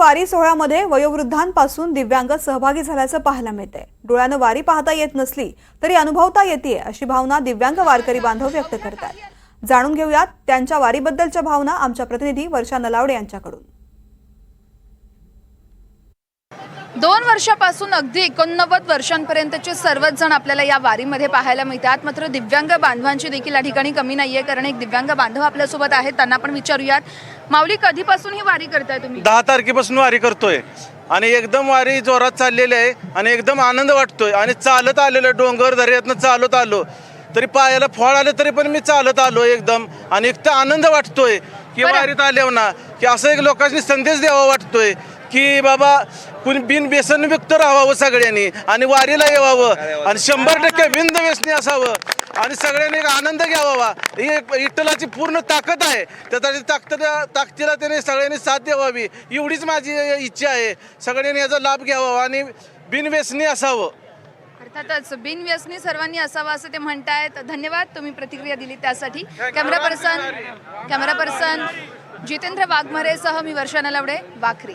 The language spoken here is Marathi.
वारी सोहळ्यामध्ये वयोवृद्धांपासून दिव्यांग सहभागी झाल्याचं पाहायला मिळतंय. डोळ्यानं वारी पाहता येत नसली तरी अनुभवता येते अशी भावना दिव्यांग वारकरी बांधव व्यक्त करतात. जाणून घेऊयात त्यांच्या वारीबद्दलच्या भावना आमच्या प्रतिनिधी वर्षा नलावडे यांच्याकडून. दोन वर्षापासून अगदी एकोणनव्वद वर्षांपर्यंतचे सर्वच जण आपल्याला या वारीमध्ये पाहायला मिळतात. मात्र दिव्यांग बांधवांची देखील या ठिकाणी कमी नाहीये कारण एक दिव्यांग बांधव आपल्यासोबत आहेत त्यांना पण विचारूयात. माऊली कधीपासून ही वारी करताय तुम्ही? दहा तारखेपासून वारी करतोय. आणि एकदम वारी जोरात चाललेली आहे आणि एकदम आनंद वाटतोय. आणि चालत आलेलो डोंगर दर्यातनं चालत आलो. तरी पायाला फळ आलं तरी पण मी चालत आलो एकदम. आणि एक तर आनंद वाटतोय की. वारीत आल्यावर ना की असं एक लोकांनी संदेश द्यावा वाटतोय. की बाबा कुणी बिन व्यसन मुक्त राहावं सगळ्यांनी आणि वारीला यावावं आणि शंभर टक्के विंद व्यसनी असावं आणि सगळ्यांनी एक आनंद घ्यावा ही एक विठ्ठलाची पूर्ण ताकद आहे. त्याचा ताकद ताकदीला त्याने सगळ्यांनी साथ द्यावावी एवढीच माझी इच्छा आहे. सगळ्यांनी याचा लाभ घ्यावा आणि बिनव्यसनी असावं. अर्थातच बिनव्यसनी सर्वांनी असावं असं ते म्हणतायत. धन्यवाद तुम्ही प्रतिक्रिया दिली त्यासाठी. Camera person camera person Jitendra वाघमारेसह मी वर्षा नलवडे वाखरी.